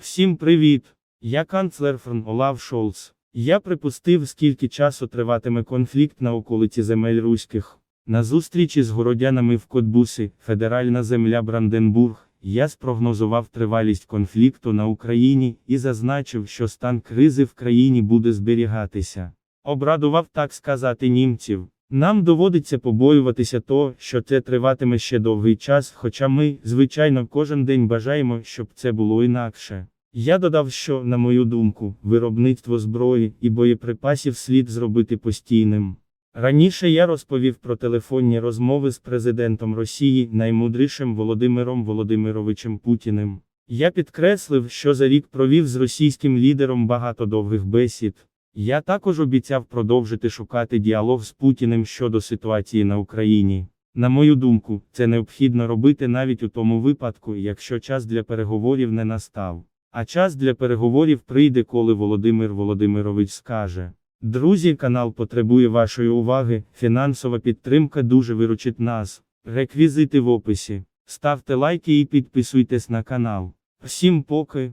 Всім привіт! Я канцлер ФРН Олаф Шолц. Я припустив, скільки часу триватиме конфлікт на околиці земель руських. На зустрічі з городянами в Котбуси, федеральна земля Бранденбург, я спрогнозував тривалість конфлікту на Україні і зазначив, що стан кризи в країні буде зберігатися. Обрадував так сказати німців. Нам доводиться побоюватися того, що це триватиме ще довгий час, хоча ми, звичайно, кожен день бажаємо, щоб це було інакше. Я додав, що, на мою думку, виробництво зброї і боєприпасів слід зробити постійним. Раніше я розповів про телефонні розмови з президентом Росії, наймудрішим Володимиром Володимировичем Путіним. Я підкреслив, що за рік провів з російським лідером багато довгих бесід. Я також обіцяв продовжити шукати діалог з Путіним щодо ситуації на Україні. На мою думку, це необхідно робити навіть у тому випадку, якщо час для переговорів не настав. А час для переговорів прийде, коли Володимир Володимирович скаже. Друзі, канал потребує вашої уваги, фінансова підтримка дуже виручить нас. Реквізити в описі. Ставте лайки і підписуйтесь на канал. Всім поки.